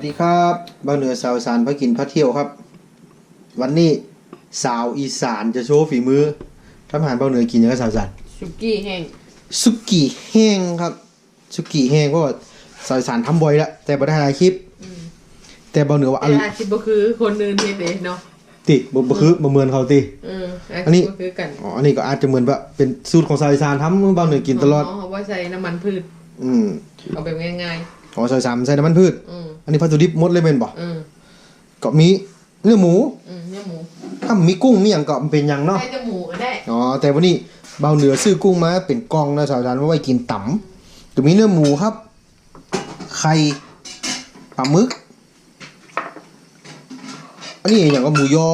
วัสดีครับบ้านเหนือสาวอีสานพระกินพระเที่ยวครับ วันนี้สาวอีสานจะโชว์ฝีมือทำอาหารบ้านเหนือกินอย่างกับสาวอีสานสุกี้แห้งสุกี้แห้งครับสุกี้แห้งเพราะว่าสาวอีสานทำบ่อยแล้วแต่บ่ได้ถ่ายคลิป แต่บ้านเหนือว่าแต่อันอาชีพบ่คือคนอื่นเฮ็ดเด้เนาะติบ่บ่คือบ่เหมือนเขาติเอออันนี้ชีพบ่คือกันอ๋ออันนี้ก็อาจจะเหมือนว่าเป็นสูตรของสาวอีสานทำบ้านเหนือกินตลอดเขาว่าใส่น้ำมันพืช อืมเอาแบบง่าย ของสาวอีสานใส่น้ำมันพืชๆอืมอันนี้วัตถุดิบหมดเลยแม่นบ่อืมก็มีเนื้อหมูอืมเนื้อหมูถ้ามีกุ้งมีหยังก็มันเป็นหยังเนาะใส่แต่หมูก็ได้อ๋อแต่วันนี้เบาเหนือซื้อกุ้งมาเป็นกล่องนะสาวจานว่าไว้กินตำจะมีเนื้อหมูครับ ไข่ปลาหมึกอันนี้อย่างก็หมูยอ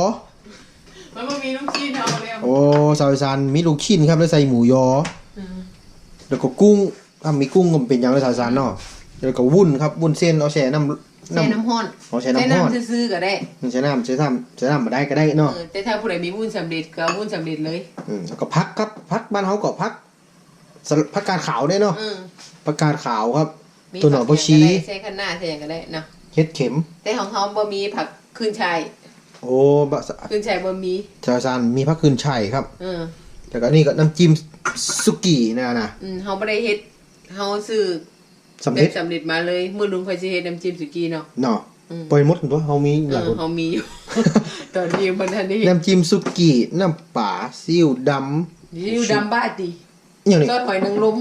มันบ่มีลูกชิ้นเอาแล้วโอ้สาวจานมีลูกชิ้นครับแล้วใส่หมูยออืมแล้วก็กุ้งถ้ามีกุ้งก็เป็นอย่างไรสาวจานเนาะ แล้วก็วุ้นครับวุ้นเส้นเอาแช่น้ำใส่น้ำน้ำร้อนเอาแช่น้ำร้อนซื้อๆก็ได้ใช้น้ำใช้น้ำใช้น้ำมาได้ก็ได้เนาะเออแต่ถ้าผู้ใดมีวุ้นสำเร็จก็เอาวุ้นสำเร็จเลยอืมแล้วก็พักครับพักบ้านเขาก็พักสลัดผักกาดขาวได้เนาะอืมผักกาดขาวครับมีตัวหนอนผับ่กชี้ก็ได้ใส่ข้างหน้าใส่หยังก็ได้เนาะเฮ็ดเข็ม แต่ของเขาบ่มีผักขึ้นช่ายโอ้บะขึ้นช่ายบ่มีชาวซานมีพักคืนไช่ครับเออแล้วก็นี่ก็น้ำจิ้มสุกี้นะนะอืมเขาบ่ได้เฮ็ดเขาซื้อ สำเป็เร็จนสำเร็จมาเลยมื้อลุงค่อยสิเฮ็ดน้ำจิ้มสุกี้เนาะเนาะอืมปล่อยหมดตัวเฮามีหเอลายอคนเขามีอยู่ตอนนี้มันทันนี้น้ำจิ้มสุกี้น้ำป่าซีอิ๊วดอยู่ดำบ้าติำอย่างนี้ซอสหอยนางรม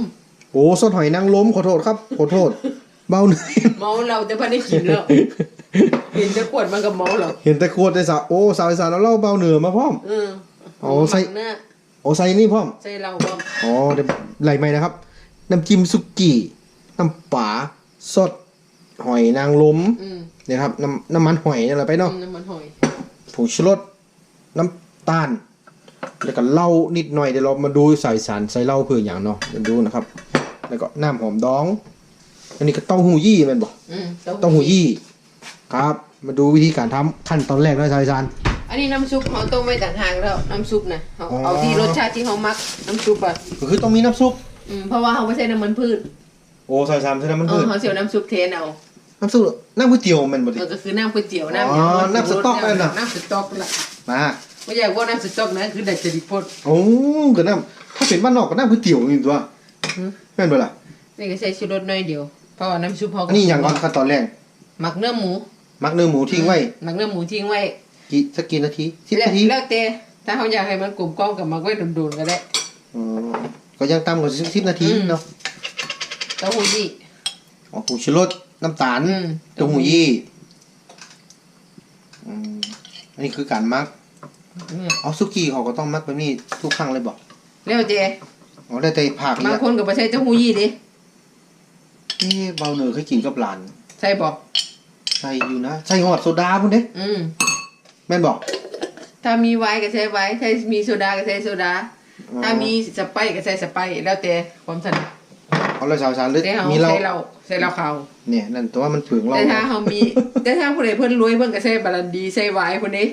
โอ้สดหอยนางรมขอโทษครับขอโทษเบาหน่อยเมาเราแต่พันได้กินแล้วเห็นแต่ขวดมันก็เมาแล้วเห็นแต่ขวดได้สาวโอ้สาวอีสานแล้วเล่าเบาเหนือมาพร้อมเออเอาใส่หมักเนื้อโอ้ใส่นี่พร้อมใส่เราบ่อ๋อเดี๋ยวไหลไหมนะครับน้ำจิ้มสุกี้ น้ำป่าสดหอยนางรมอืมเนี่ยครับน้ำน้ำมันหอยนี่แหละไปเนาะน้ำมันหอยผงชูรสน้ำตาล แล้วก็เหล้านิดหน่อยเดี๋ยวเรามาดูใส่สารใส่เหล้าเพื่ออย่างเนาะมาดูนะครับ แล้วก็น้ำหอมดอง อันนี้ก็เต้าหู้ยี่แมันบอกอืมเต้าหู้ยี่ ครับ มาดูวิธีการทำขั้นตอนแรกนะชายซานอันนี้น้ำซุปเขาต้มไว้ต่างหากแล้วน้ำซุปน่ะเอาอ๋อ เอาที่รสชาติที่เขามักน้ำซุปอะก็คือต้องมีน้ำซุปอืมเพราะว่าเขาไม่ใช่น้ำมันพืช โอ้ชายซานใช้น้ำมันเอพือชเขาเสียวน้ำซุปเทนเอาน้ำซุปน้ำก๋วยเตี๋ยวแมันบ่ดิ เออก็คือน้ำก๋วยเตี๋ยวน้ำอ๋อน้ำสต๊อกนั่นน่ะ น้ำสต๊อกละมาไม่อยากว่าน้ำสต๊อกนะคือดัดจริตพด โอ้ก็น้ำถ้าเป็นบ้านนอกก็น้ำก๋วยเตี๋ยวนี่ตัวอืม แม่นบ่ล่ะนี่ก็ใส่ชูรสหน่อยเดียวเพราะว่าน้ำซุปเขาก็อันนี้อย่างก่อนขั้นตอนแรกหมักเนื้อหมูมักเนื้อหมูทิ้งไว้หมักเนื้อหมูทิ้งไว้กี่สักกี่นาทีสิบแล้วนาทีแล้วแต่ถ้าเขาอยากให้มันกลมกล้อมกับหมักไว้โดนๆก็ได้ อ๋อก็ยังต่ำกว่าสิบนาทีอืม เนาะ เต้าหู้ยี่อ๋อผงชูรสน้ำตาลอืมเต้าหู้ยี่อืมอันนี้คือการมักอืมเอาซุกี้เขาก็ต้องมักแบบนี้ทุกครั้งเลยบอกแล้วแต่อ๋อได้แต่ผักบางเนี่ยคนก็ไม่ใช่เต้าหู้ยี่ดิเอ๊ะเบาเหนือเคยกินกับหลาน ใช่บอกใส่อยู่นะใส่หอดโซดาพุ่นเด้อืมแม่นบอกถ้ามีไวน์ก็ใช้ไวน์ถ้ามีโซดาก็ใช้โซดา ถ้ามีสไปร์ก็ใช้สไปร์แล้วแต่ความถนัด เอาเลยสาวสารเลยแต่เขามีเราใช้เราใช้เราขาว เนี่ยนั่นแต่ว่ามันเปลืองเราแต่ถ้าเขามี แต่ถ้าผู้ใดเพิ่นรวยเพิ่นก็ใช้บาลันดีใช้ไวน์คนนี้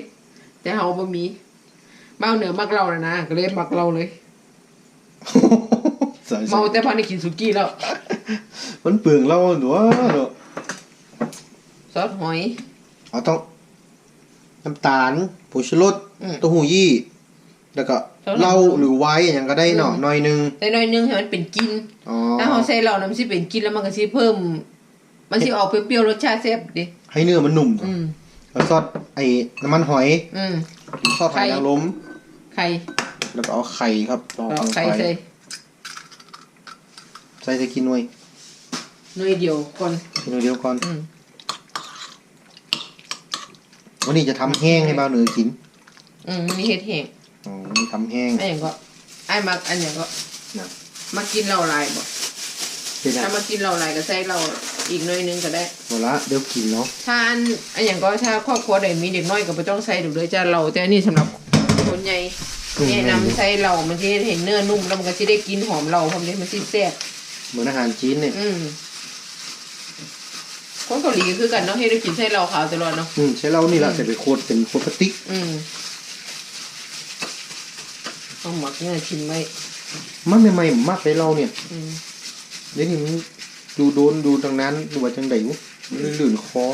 แต่เขาบ่มีเมาเหนือมักเราน่ะนะก็เลยมักเราเลยสาวสาเมารแต่พอได้กินสุกี้แล้วมันเปลืองเราหนูว่าเนอะซอสหอย เอาต้องน้ำตาลผงชูรสอืม เต้าหู้ยี่ แล้วก็แล้วเหล้าเราหรือไวน์อย่างก็ได้เนาะอืมหน่อยหนึงใส่หน่อยนึงให้มันเป็นกลินอ๋อถ้าเขาใส่เหล้าน้ำสิเป็นกลินแล้วมันก็สิเพิ่ม มันสิออกเปรี้ยวๆรสชาติแซ่บดิให้เนื้อมันนุ่มอืมแล้วซอสไอ้น้ำมันหอย อืมซอสหอยไข่นางรมไข่แล้วก็เอาไข่ครับตอกเอาลงไข่ไปใส่ใส่จะกินหน่วยหน่วยเดียวก่อนหน่วยเดียวก่อนอืมวันนี้จะทำแห้งให้บ่าวเหนือกิน อืมมีเห็ดแห้ง อ๋อนี่ทำแห้งอันอย่างก็ไอ้มักอันอย่างก็นะมากินเหล้าลายบ่เป็นไงถ้ามากินเหล้าลายก็ใส่เหล้าอีกหน่อยนึงก็ได้ หมดละเดี๋ยวกินเนาะถ้าอันอันอย่างก็ถ้าครอบครัวใดมีเด็กน้อยก็ไม่ต้องใส่ดูเลยจะเหล้าแต่อันนี้สำหรับคนใหญ่แนะนำใส่เหล้ามันจะเห็นเนื้อนุ่มแล้วมันก็จะได้กินหอมเหล้าพร้อมเลยมันสิแซ่บ เหมือนอาหารจีนเนี่ยอืมคนเกาหลีก็คือกันเนาะให้ได้กินใส่เหล้าขาวตลอดเนาะ อืมใช้เหล้านี่แหละแต่เป็นโคตรเป็นโคตรพลาสติก อืม ต้องหมักเนื้อชิมไว้มันใหม่ๆผมมากเลยเหล้าเนี่ยอืมเดี๋ยวนี้มันดูโดนดูทางนั้นดูว่าจังไดวะลื่นคอ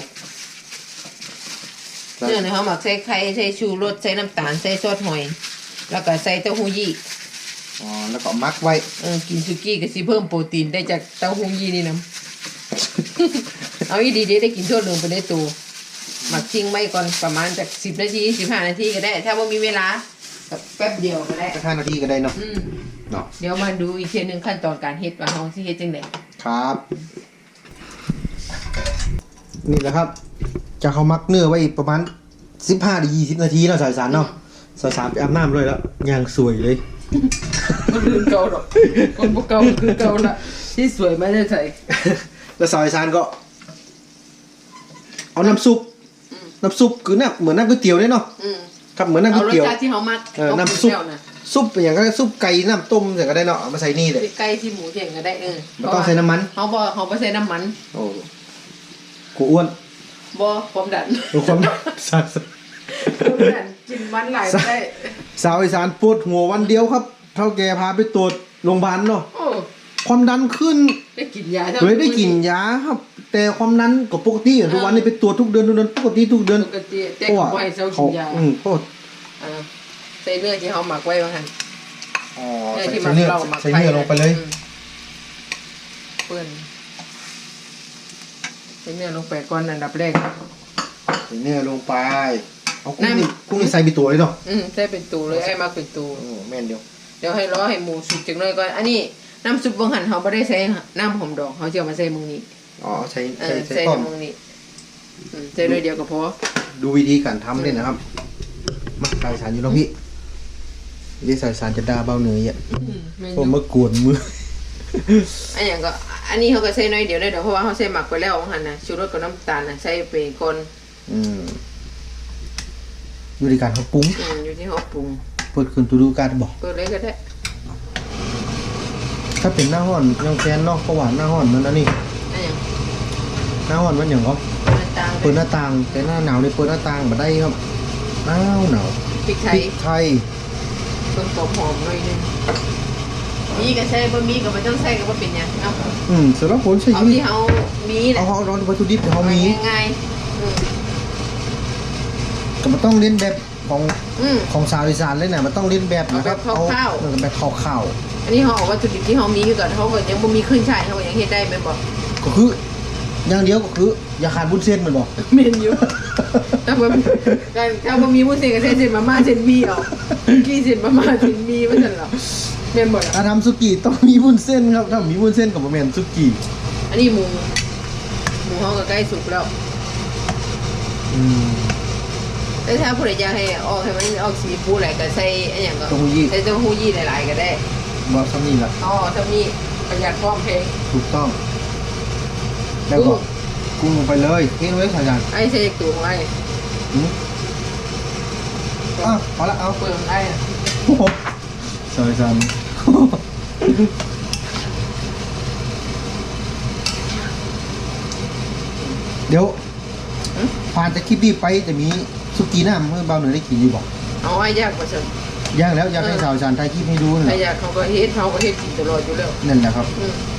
เนื้อเนี่ยเขาหมักใส่ไข่ใส่ชูรสใส่น้ำตาลใส่ซอสหอย แล้วก็ใส่เต้าหู้ยี่อ๋อแล้วก็มักไว้ เออกินซุกี้ก็สิเพิ่มโปรตีนได้จากเต้าหู้ยี่นี่นะ เอาอีดีเด้ได้กินทั่วเรืองไปได้ตัวหมักทิ้งไว้ก่อนประมาณจากสิบนาทีสิบห้านาทีก็ได้ ถ้าว่ามีเวลา ก็แป๊บเดียวก็ได้สักห้านาทีก็ได้เนาะอืมเนาะเดี๋ยวมาดูอีกทีหนึ่งขั้นตอนการเฮ็ดว่าเขาสิเฮ็ดจังไดครับ นี่แหละครับ จะเขามักเนื้อไว้อีกประมาณสิบห้าถึงยี่สิบนาทีเนาะสายสารเนาะสายสารไปอาบน้ำเลยแล้วยางสวยเลย คนอื่นเก่าหรอกคนพวกเก่าคือเก่าละที่สวยไม่ได้ใส่ แล้วสายสารก็ เอาน้ำซุป น้ำซุปคือน้ำเหมือนน้ำก๋วยเตี๋ยวเลยเนาะอืม ครับเหมือนน้ำเอาก๋วยรสเตี๋ยว ชาติที่เขามักเออเขาน้ำปรุงซุปแล้วนะซุปอย่างก็ซุปไก่น้ำต้มอย่างก็ได้เนาะเอามาใส่นี่เลยที่ไก่ที่หมูเจียงก็ได้เออไม่ต้องใส่น้ำมัน เขาบอกเขาบ่ใส่น้ำมันโอ้กูอ้วนบ่ความดันทุกคนสาวความดันกินมันหลายไม่ได้สาวอีสานปวดหัววันเดียวครับ เท่าแกพาไปตรวจโรงพยาบาลเนาะโอ้ความดันขึ้นได้กินยาท่าเลยได้กินยาครับ แต่ความดันก็ปกติทุกวันนี้ไปตรวจทุกเดือนทุกเดือนปกติทุกเดือนปกติแต่เพราะก็ว่าบ่ให้เซากิเขานยาอืมเพราะอ่าใส่เนื้อที่เขาหมักไว้ว่าหั่นอ๋อเนื้อใส่ที่หมัใส่กเนื้อเราหมักใส่เนื้อลงไปเลยอืมเปื้อนใส่เนื้อลงไปก่อนอันดับแรกใส่เนื้อลงไปเอากุ้งน้ำนี่กุ้งนี่ใส่ไปตัวเลยเนาะอืมใส่เป็นตูเลยไอ้มักเป็นตูโอ้แม่นเดียวเดี๋ยวให้รอให้หมูสุกจังหน่อยก่อนอันนี้น้ำซุปบางหันเขาไม่ได้ใส่น้ำหอมดอกเขาจะเอามาใส่มึงนี้ อ๋อใส่เอใส่อใส่ใส่ต้มในมึงนี้อืมใส่เลยเดียวก็พอดูวิธีการทำเลยนะครับ มาใส่สารอยู่แล้วพี่นี่ใส่สารจะด่าเบาเหนื่อยอะอืมไม่ผมยุ่งมากวนมือ อันอย่างก็อันนี้เขาก็ใส่น้อยเดียวได้เดี๋ยวเพราะว่าเขาใส่หมักไปแล้วบางหันนะชูรสกับน้ำตาลนะใส่เป็นคนอืมวิธีการเขาปรุงอืมอยู่ที่เขาปรุงเปิดคืนตูดูการบอกเปิดเลยก็ได้ถ้าเป็นหน้าห้อนยังแฟนนอกประหวานหน้าห้อนนั่นนะนี่อันอย่าง หน้าห้อนมันอย่างก็น้ำตาลเปิดหน้าต่างแต่หน้าหนาวนี่เปิดหน้าต่างมาได้ครับหนาวหนาวพริกไทพยริกไทยเพิ่มความหอมหน่อยนึงมีก็ใส่บะมีก็ไม่ต้องใส่ก็บ่เป็นหยังเอาอืมสำหรับผมใช่เอายี่ที่เขามีแหเอาละเอาเอาวัตถุดิบที่เขามีง่ายๆอืมก็มันต้องเล่นแบบของอืม ของสาวอีสานเลยนะมันต้องเล่นแบบนะครับเอาแบบคร่าวๆ เออแบบคร่าวอันนี้เขาเอาวัตถุดิบที่เขามีอยู่ก่อนเขาก็ยังบ่มีขึ้นช่ายเขาก็ยังเฮ็ดได้แม่นบ่ๆก็คือ อย่างเดียวก็คืออย่าขาดบุญเส้นมันบอกแม่นอยู่ถ้าบ่การถ้าบ่มีวุ้นเส้นก็ใส่เส้นมาม่าเส้นหมี่เอากี่เส้นมาม่าเส้นหมี่ว่าซั่นเหรอแม่นบ่ล่ะถ้าทำสุกี้ต้องมีวุ้นเส้นครับถ้ามีวุ้นเส้นกับแมนสุกี้อันนี้หมูหมูเขาก็ใกล้สุกแล้ว อืม แต่ถ้าผู้ใดอยากให้ออกให้มันออกสีฟูหลายก็ใส่อันหยังก็เต้าหู้ยี้ใส่เต้าหู้ยี่หลายๆก็ได้บอกซ้ำนี่แหละอ๋อถ้ามีประหยัดพร้อมเพลงถูกต้อง แล้วก็กุ้งลงไปเลยเฮ้ยไว้สายจานไอ้ใส่ตัวของไอ้อืมอ้าวพอละเอาเปลือกของไอ้น่ะโอ้โหสายจานเดี๋ยวผ่านจากคลิปนี้ไปจะมีสุกี้น้ำเมื่อเบาเหนือได้กินอยู่บอกเอาไว้ยากกว่าฉันย่างแล้วอยากให้สาวจานไทยคลิปให้ดูนั่นแหถ้าละอยากเขาก็เฮ็ดเขาก็เฮ็ดกินตลอดอยู่แล้วนั่นแหละครับอืมเ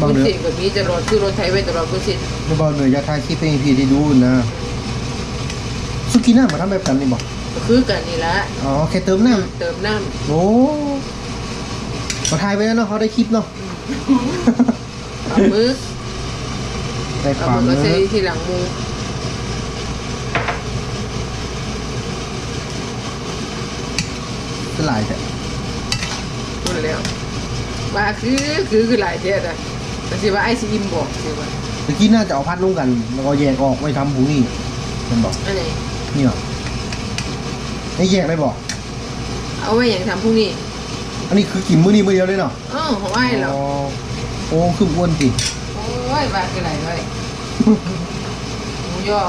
บาบุเหนือสิแบบนี้จะรอคือรถไทยไว้ตลอดบุสิไม่เบาเหนืออยากถ่ายคลิปให้พี่ได้ดูนะสุกี้น้ำมาทำแบบนั้นนี่บอกก็คือกันนี่ละอ๋อแค่เติมน้เติมน้ำโอ้มาถ่ายไว้แล้วเนาะเขาได้คลิปเนาะำเอามือได้เอาความมือก็เนื้ใส่อทีหลังมือก็หลายแต่พูดแล้วว่าคือคือคือหลายเท่าแต่ แต่สิว่าไอ้สิอิ่มบอกสิว่าเมื่อกี้น่าจะเอาพัดลงกันแล้วก็แยกออกไม่ทำหูนี่มันบอกอันไหนนี่เหรอให้แยกได้บอก เอาไว้อย่างทำพรุ่งนี้อันนี้คือกินมื้อนี้มื้อเดียวเลยเนาะเออของไอ้เหรออ๋อโอ้คืออ้วนสิโอ้ยว่าคือหลายเลยหมูยอ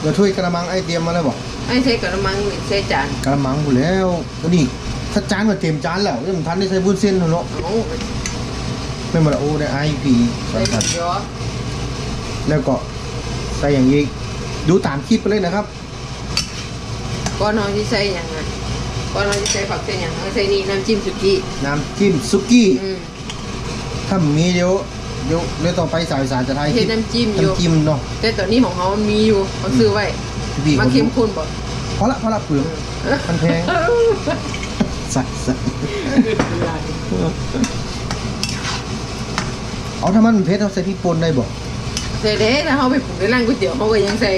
เดี๋ยวถ้วยกระมังไอเตรียมมาแล้วบอกไอ้ใช้กระมังใช้จานกระมังหมดแล้วก็นี่ถ้าจานก็เต็มจานแล้วยังทันได้ใส่บุญเส้นเนาะเอา ไม่หมดละโอ้ได้ไอพีใส่สันหมูสันยอแล้วก็ใส่อย่างนี้ ดูตามคลิปไปเลยนะครับก้อนเขาที่ใส่อย่างไงก้อนเขาที่ใส่ผักใส่อย่างเขาใส่นี่น้ำจิ้มสุกี้น้ำจิ้มซุกี้อืมถ้ามีเดี๋ยวเดี๋ยวเดี๋ยวต่อไปสาวอีสานจะทายเฮ็ดน้ำจิ้มอยู่น้ำจิ้มเนาะแต่ตอนนี้ของเขามันมีอยู่เขาซื้อไว้พี่มาเขาเข้มข้นบ่พอละพอละเปลือกมันแพงใส่ใส่ เอาถ้ามันเผ็ดเอาใส่พริกป่นได้บ่ใส่เด้ถ้าเขาไปปรุงในร้านก๋วยเตี๋ยวเขาก็ยังใส่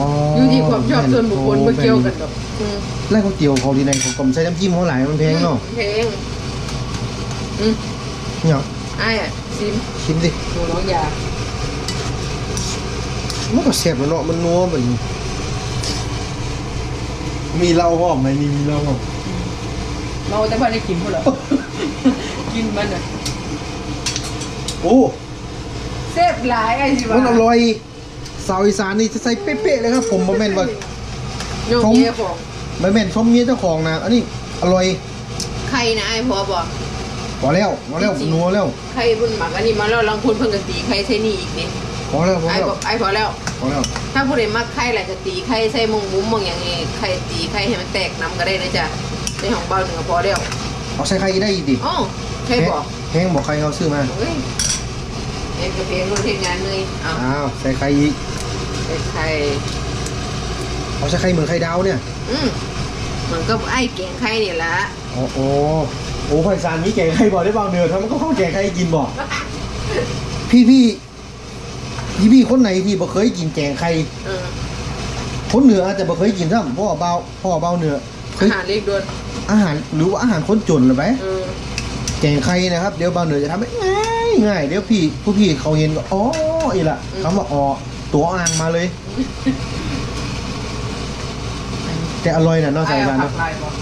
อ๋อออยู่ที่ความชอบส่วนบุคคลบ่เกี่ยวกันดอกอืมร้านก๋วยเตี๋ยวเขาดีในเขากลมใส่น้ำจิ้มเขาหลายมันแพงเนาะแพงอืมเนี่ยอ้ายอะซิมชิมดิดูน้องยามันก็แซ่บแล้วเนาะมันนัวเหมือนมีเหล้าหอมไหมมีมีเหล้าหอมเราแต่ว่าได้กินพุ่นเหรอ กินมันอะ โอ้แซ่บหลายไอ้สิว่ามันอร่อยสาวอีสานนี่จะใส่เป๊ะๆเลยครับ ผมบ่แม่นว่าโยมผมเย่ของบ่แม่นชมเมียเจ้าของนะ อันนี้อร่อยใครนะไอ้พ่อบอกพอแล้วพอแล้วจริงๆนัวแล้วใครบุญหมักอันนี้มาแล้วลังพูนเพิ่งกตีใครใช่นี่อีกนี่พอแล้วพอไอ้แล้วบอกไอ้พอแล้วพอแล้ว ถ้าผู้ใดมักไข่อะไรก็ตีไข่ใส่มงมุ้มมงอย่างนี้ไข่ตีไข่ให้มันแตกน้ำก็ได้นะจ๊ะในของเบาหนึ่งก็พอแล้วเอาใส่ไข่ได้อีกดิอ๋อใช่บอกแพงบอกใครเขาซื้อมาเฮ้ย เอ็นกระเพงรุ่นเทศงานเลยเอาอ้าวใส่ไข่อีกใส่ไข่เอาใส่ไข่เหมือนไข่ดาวเนี่ยอืมมันก็ไอ้แกงไข่นี่ละโอ้โอ้โอ้ไข่สารมีแกงไข่บ่ได้บางเดือนทำมันก็เข้าแกงไข่กินบ่พี่พี่พี่พี่คนไหนที่บ่เคยกินแกงไข่เออคนเหนืออาจจะบ่เคยกินซ้ำพ่อเบาพ่อเบาเหนือเคอายหารเล็กด่วนอาหารหรือว่าอาหารคนจนหรือไหมเออแกงไข่นะครับ เดี๋ยวเบาเหนือจะทำให้ ง่ายง่ายเดี๋ยวพี่ผู้พี่เขาเห็นก็อ๋ออีละคำว่าอ๋อตัวอ่างมาเลย แต่อร่อยนะเนอกไอ้จากเอานั้นผัเนาะกลายบอก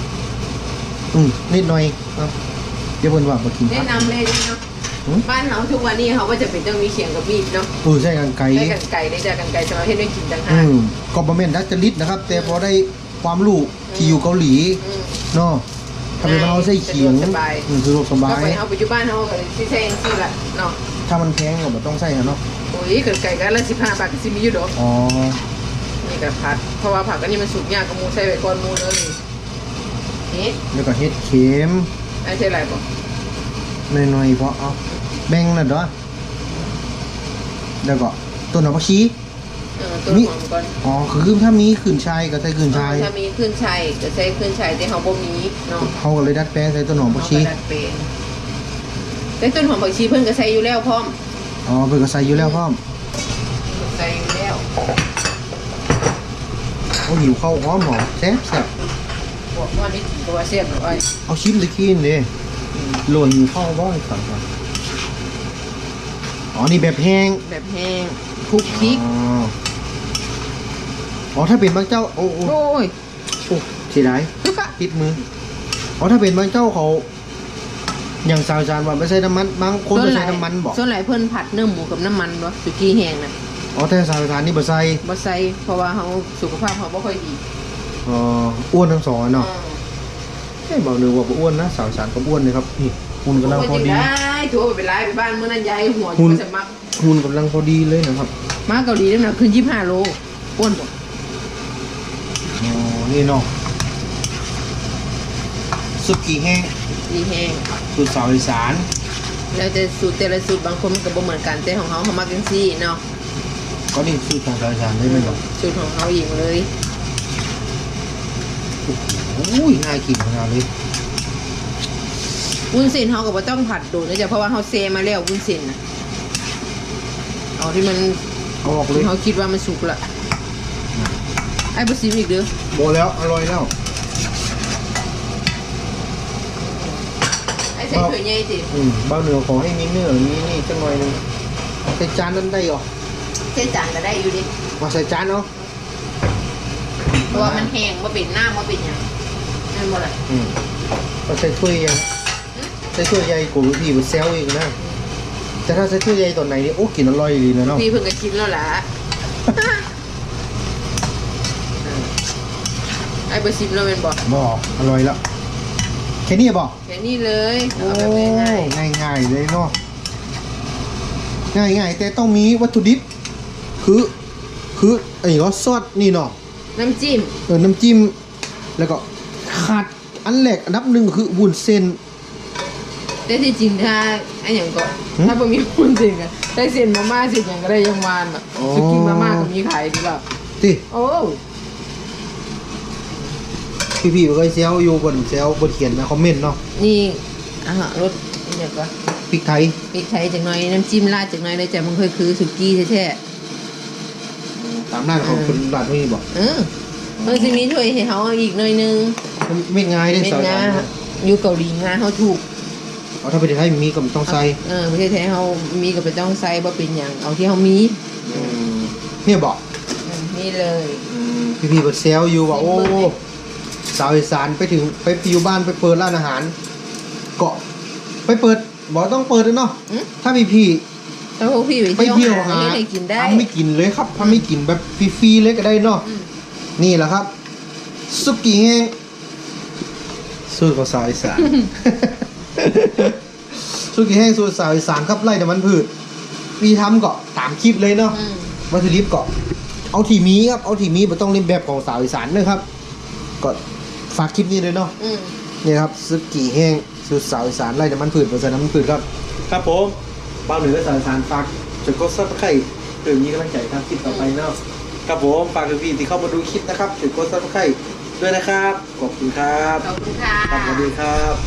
อืมนิดหน่อยเนาะเดี๋ยวเพิ่นว่าบ่กินแนะผักนำเลยเนาะหืมบ้านเขาทุกวันนี้เขาก็จะเป็นต้องมีเขียงกับมีดเนาะเออใช่กันไก่ได้กันไก่ได้จากกันไก่สำหรับเฮ็ดให้กินต่างหาอืกมก็บ่แม่นดัดจริตนะครับ แต่พอได้ความรู้ที่อยู่เกาหลีอืมเนาะ ถ้าเป็นเราใส่เขียงสะดวกสบาย อืมสะดวกสบาก็ยไปเขาไปอยู่บ้านเขาก็สิใช้จังซี่ล่ะเนาะถ้ามันแพงก็บ่ต้องใส่อะเนาะ โอ้ยเกิดไก่กันละ15บาทก็สิมีอยู่ดอกอ๋อ นี่ก็ผัดเพราะว่าผักอันนี้มันสุกยากกับหมูใส่ไว้ก่อนหมูเลยนี่แล้วก็เฮ็ดเข็มไอ้ใช่ไรบ่หน่อยๆเพราะเอาแบ่งน่ะเด้อแล้วก็ต้นหอมผักชี เออต้นนี่หอมก่อนอ๋อคือถ้ามีขึ้นชายก็ใส่ขึ้นชายถ้ามีขึ้นชัยก็ใช้ขึ้นชัยแต่เขาบ่มีเนาะเขาก็เลยดัดแปลงใส่ต้นหอมผักชีเขาก็ดัดแปลงแต่ต้นหอมผักชีเพิ่นก็ใส่อยู่แล้วพร้อมอ๋อเพิ่นก็ใส่อยู่แล้วพร้อมใส่อยู่แล้วโอ้หิวข้าวหอมหอมแซ่บแซ่บบอกว่านี่ถือว่าเสียบเอาไว้เอาชิมตะกี้นี่เด้หล่นหิวข้าวบ่ให้ฟังก่อนอ๋อนี่แบบแห้งแบบแห้งคลุกพริก อ๋ออ๋อถ้าเป็นบางเจ้าโอ้โอ้โอ้ยโอ้เสียดายติดมืออ๋อถ้าเป็นบางเจ้าเขาอย่างสาวจานว่าไม่ใส่น้ำมันบางคนไม่ใส่น้ำมันบอกส่วนหลายเพิ่นผัดเนื้อหมูกับน้ำมันบ่สุกี้แห้งน่ะอ๋อแต่สาวจานนี่บ่ใส่บ่ใส่เพราะว่าเขาสุขภาพเขาบ่ค่อยดีอ๋ออ้วนทั้งสองอะเนาะใช่บอกหนึ่งว่าบ่อ้วนนะสาวจานก็อ้วนเลยครับนี่หุ่นกำลังพอดีได้ถือว่าไปไล่ไปบ้านเมื่อนั้นยายหัวอหุ่ยู่นจะมักหุ่นกำลังพอดีเลยนะครับ มาเกาหลีน้ำหนักขึ้น25โลอ้วนบ่อ๋อ นี่เนาะสุกี้แห้งดีแห้งสูตรสาวอีสานแล้วแต่สูตรแต่ละสูตรบางคนมันก็บ่เหมือนกันแต่ของเขาเขามักจังซี่เนาะก็นี่สูตรของสาวอีสานได้ไหมบอกสูตรของเขาเองเลยโอ้ยง่ายกินขนาดเลยวุ้นเส้นเขาก็บ่ต้องผัดโดนนะจ๊ะเพราะว่าเขาเซมาแล้ววุ้นเส้นน่ะเอาที่มันเอาออกเลย เขาคิดว่ามันสุกละไอ้บซิมอีกเด้อโบแล้ว อร่อยแล้วไอ้ใส่ถ้วยใหญ่สิอืมบ้าวเหนือขอให้มีเนื้อมีนี่สักหน่อยหนึงใส่จานนั้นได้เหรอใส่จานก็ได้อยู่ดิมาใส่จานเอาเพราะว่ามันแห้งมาเป็นน้ำมาเป็นหยังนั่นบ่ล่ะอืมเอาใส่ถ้วยยังใส่ถ้วยใหญ่กว่าพี่มันแซวอีกนะ แต่ถ้าใส่ถ้วยใหญ่ตอนไหนนี่โอ้กินอร่อยดีนะเนาะพี่เพิ่งก็กินแล้วล่ะ ไอ้บซิมเราเป็นบ่บอกอร่อยแล้วแค่นี้บอกแค่นี้เลยโอ้เอาแบบง่ายง่ายง่ายๆเลยเนาะง่ายง่ายๆแต่ต้องมีวัตถุดิบ คือคือไอ้ก็ซอสนี่เนาะๆน้ำจิ้มเออน้ำจิ้ม แล้วก็ขาดอันแรกอันดับหนึ่งคือวุ้นเส้น แต่ที่จริงถ้าไอ้อย่างก็หึถ้าบ่มีคนจริงอะได้เส้นมาม่าเส้นอย่างก็ได้ยังวานอะอ๋อสุกี้มาม่าก็มีขายดีป่ะติโอ้ พี่ๆก็เซลอยู่บนเซลบนเขียนนะคอมเมนต์เนาะนี่อาหารรสนี่อย่างก็พริกไทยพริกไทยจากหน่อยน้ำจิ้มราดจากหน่อยเลยจ้ะมันเคยคือสุกี้แท้ตามหน้าของเออคนร้านนี้บอกๆเออมันจะมีถ้วยให้เขาอีกหน่อยนึงมันไม่ง่ายได้เป็นสาวงาอยู่เกาหลีงาเขาถูกเอาถ้าประเทศไทยมีก็ต้องใส่เออประเทศไทยเขามีก็ไปต้องใส่บ่เป็นอย่างเอาที่เขามีอืมเนี่ยบอกอืมนี่เลย พี่พี่ๆเปิดเซลอยู่ว่าโอ้ สาวอีสานไปถึงไปอยู่บ้านไปเปิดร้านอาหาร เกาะไปเปิดบอกต้องเปิดด้วยเนาะอืม ถ้ามีพี่ถ้าพวกพี่ไปไปเที่เที่ยยววหาหาให้ได้กินได้ทำไม่กินเลยครับทำไม่กินแบบฟรีๆเลยก็ได้เนาะอืมนี่แหละครับสุกี้แห้งสูตรของสาวอีสาน สุกี้แห้งสูตรสาวอีสานครับไล่แต่มันพืชวีทำก็ตามคลิปเลยเนาะ อืมวัตถุดิบก็เอาที่มีครับ เอาที่มีไม่ต้องเล่นแบบของสาวอีสานนะครับ ก็ ฝากคลิปนี้เลยเนาะอืมนี่ครับซึกี้แห้งสูตรสาวอีสานไล่น้ำมันพืชผสมน้ำมันพืชครับ ครับผมบ้านเหนือสาวอีสานฝากจดกดซับสไครต์เพื่อมีกำลังใจทำคลิปต่อไปเนาะครับผมฝากพี่ๆที่เข้ามาดูคลิปนะครับจดกดซับสไครต์ด้วยนะครับ ขอบคุณครับขอบคุณค่ะ ครับสวัสดีครับ